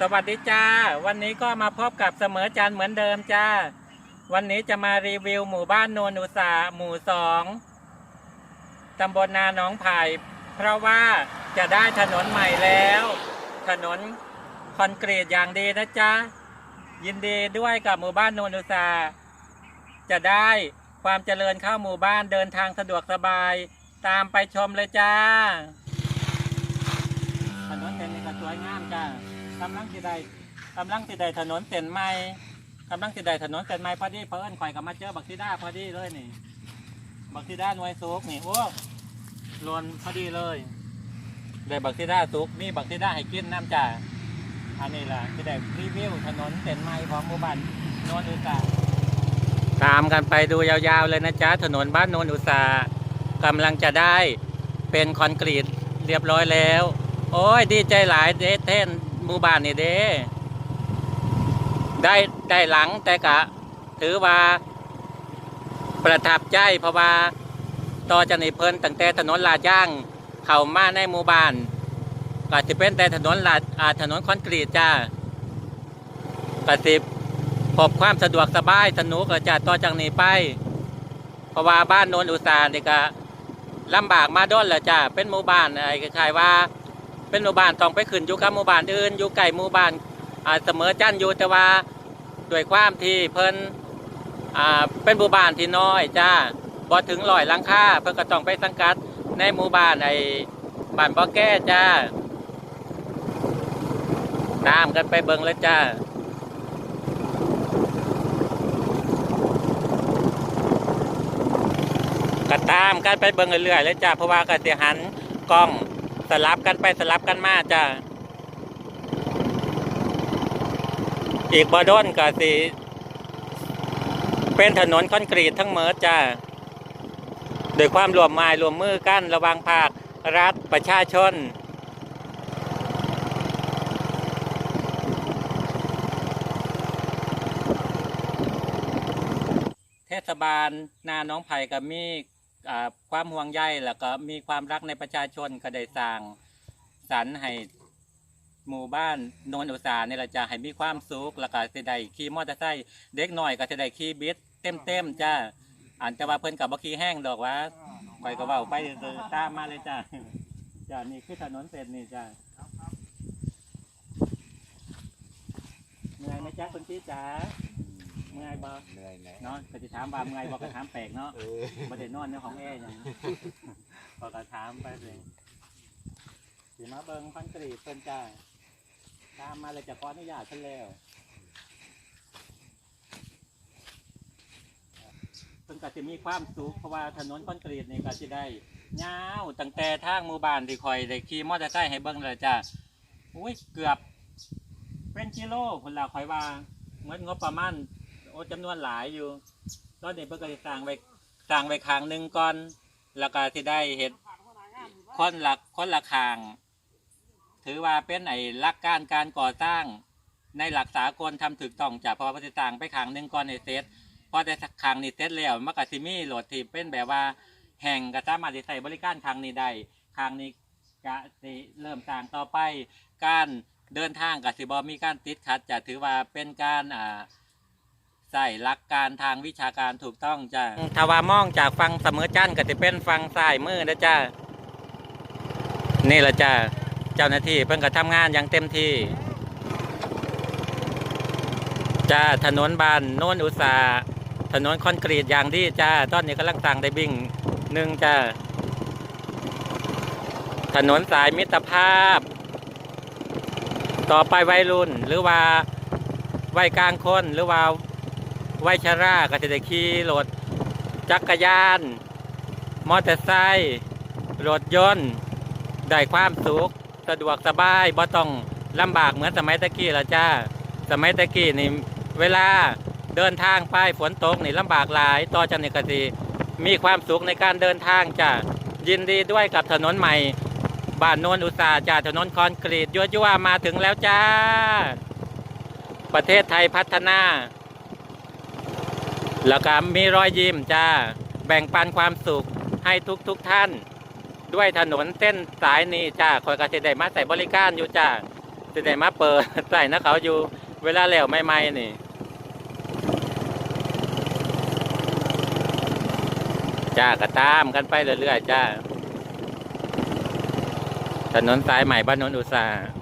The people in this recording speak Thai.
สวัสดีจ้า วันนี้ก็มาพบกับเสมอจันเหมือนเดิมจ้า วันนี้จะมารีวิวหมู่บ้านโนนอุตสาหมู่สองตำบลนาหนองไผ่ เพราะว่าจะได้ถนนใหม่แล้ว ถนนคอนกรีตอย่างดีนะจ๊ะ ยินดีด้วยกับหมู่บ้านโนนอุตสาจะได้ความเจริญเข้าหมู่บ้านเดินทางสะดวกสบาย ตามไปชมเลยจ้า ถนนเส้นนี้ก็สวยงามจ้า กำลังสิได้กำลังสิได้ถนนเส้นใหม่กำลังสิได้ถนนเส้นใหม่พอดีเพอเอิญข่อยก็มาเจอบักซีด้าพอดีเลยนี่ บักซีด้าหน่วยสุกนี่โอ้ลวนพอดีเลยได้บักซีด้าสุกมีบักซีด้าให้กินน้ำจ้าอันนี้ล่ะจะได้รีวิวถนนเส้นใหม่ของหมู่บ้านโนนอุตสาตามกันไปดูยาวๆเลยนะจ๊ะถนนบ้านโนนอุตสากำลังจะได้เป็นคอนกรีตเรียบร้อยแล้ว โอ้ยดีใจหลายเด้เทน หมู่บ้านนี่เด้ได้ได้หลังแต่กะ ถือว่าประทับใจเพราะว่าต่อจากนี้เพิ่นตั้งแต่ถนนลาดย่าง เข้ามาในหมู่บ้านก็จะเป็นแต่ถนนลาดอาถนนคอนกรีตจ้าก็สิพบความสะดวกสบายสนุกก็จะต่อจากนี้ไป เพราะว่าบ้านโนนอุตสาหนี่ก็ลำบากมาด้นแล้วจ้าเป็นหมู่บ้านอะไรคล้ายๆว่า เป็นหมู่บ้านต้องไปขึ้นอยู่กับหมู่บ้านอื่นอยู่ไกลหมู่บ้านอ่าเสมอจันอยู่แต่ว่าด้วยความที่เพิ่นอ่าเป็นหมู่บ้านที่น้อยจ้าบ่ถึงร้อยหลังคาเพิ่นก็ต้องไปสังกัดในหมู่บ้านไอ้บ้านบ่แก้จ้าตามกันไปเบิ่งเลยจ้าก็ตามกันไปเบิ่งเรื่อยๆเลยจ้าเพราะว่าก็สิหันกล้อง สลับกันไปสลับกันมาจ้าอีกบอดอนก็สิเป็นถนนคอนกรีตทั้งเมิดจ้าโดยความรวมไม้รวมมือกันระวังภาครัฐประชาชน เทศบาลนาน้องไผ่ก็มี อ่าความห่วงใยแล้วก็มีความรักในประชาชนก็ได้สร้างสรรค์ให้หมู่บ้านโนนอุตสาหนี่แหละจะให้มีความสุขแล้วก็จะได้ขี่มอเตอร์ไซค์เด็กหน่อยก็จะได้ขี่บิดเต็มๆจ้าอันจะว่าเพิ่นกับบ่ขี่แห้งดอกว่าไปก็เว้าไปเออตามมาเลยจ้าจ้านี่คือถนนเส้นนี่จ้าเหนื่อยไหมจ๊ะคุณพี่จ๋า เมื่อยบ่เหนื่อยไหนเนาะก็จะถามว่าเมื่อยบอกก็ถามแปลกเนาะเออประเด็นนอนเรื่องของแอร์อย่างบอกก็ถามไปเลยสีมาเบิงคอนกรีตเป็นจ้าตามมาเลยจะขออนุญาตฉันแล้วเพิ่นก็จะมีความสุขเพราะว่าถนนคอนกรีตนี่ก็จะได้ยาวตั้งแต่ทางหมู่บ้านที่คอยได้ขี่มอเตอร์ไซค์ให้เบิ่งเลยจ้าอุ้ยเกือบเป็นกิโลคนละคอยว่าเหมือนงบประมาณโอ้จำนวนหลายอยู่ ตอนนี้เพิ่นก็สิสร้างไว้สร้างไว้คางหนึ่งก่อน แล้วก็สิได้เห็ดคนหลักคนละคาง ถือว่าเป็นไอ้หลักการการก่อสร้าง ในหลักสากลทำถูกต้องจ้ะเพราะว่าเพิ่นสิสร้างไปคางหนึ่งก่อนในเซตพอได้คางนี้เสร็จแล้วมันก็สิมีโหลดที่เป็นแบบว่าแห่งก็สามารถสิใช้บริการคางนี้ได้คางนี้ก็สิเริ่มสร้างต่อไปการเดินทางกับสิบอมีการติดขัดจะถือว่าเป็นการอ่า ใส่หลักการทางวิชาการถูกต้องจ้ะถ้าว่ามองจากฟังเสมอจันก็จะเป็นฟังซ้ายมือนะจ้านี่ละจ้าเจ้าหน้าที่เพิ่งก็ทำงานอย่างเต็มที่จ้าถนนบานโน่นอุตสาถนนคอนกรีตอย่างดีจ้าตอนนี้กำลังสั่งได้บิ่งหนึ่งจ้าถนนสายมิตรภาพ ต่อไปวัยรุ่นหรือว่าวัยกลางคนหรือว่า วัยชราก็จะได้ขี่รถจักรยาน มอเตอร์ไซค์รถยนต์ ได้ความสุขสะดวกสบายบ่ต้องลำบากเหมือนสมัยตะกี้แล้วจ้า สมัยตะกี้นี่เวลาเดินทางไปฝนตกนี่ลำบากหลายต่อจากนี้ก็สิมีความสุขในการเดินทางจ้ายินดีด้วยกับถนนใหม่ บ้านโนนอุตสาจ้าถนนคอนกรีตยั่วๆมาถึงแล้วจ้า ประเทศไทยพัฒนา แล้วก็มีรอยยิ้มจ้าแบ่งปันความสุขให้ทุกทุกๆท่าน ด้วยถนนเส้นสายนี้จ้าคอยกระเได้มาใส่บริการอยู่จ้าจะได้มาเปิดใส่นะเขาอยู่เวลาแล้วใหม่นี่จ้าก็ตามกันไปเรื่อยๆจ้าถนนสายใหม่บ้านนนอุตสาห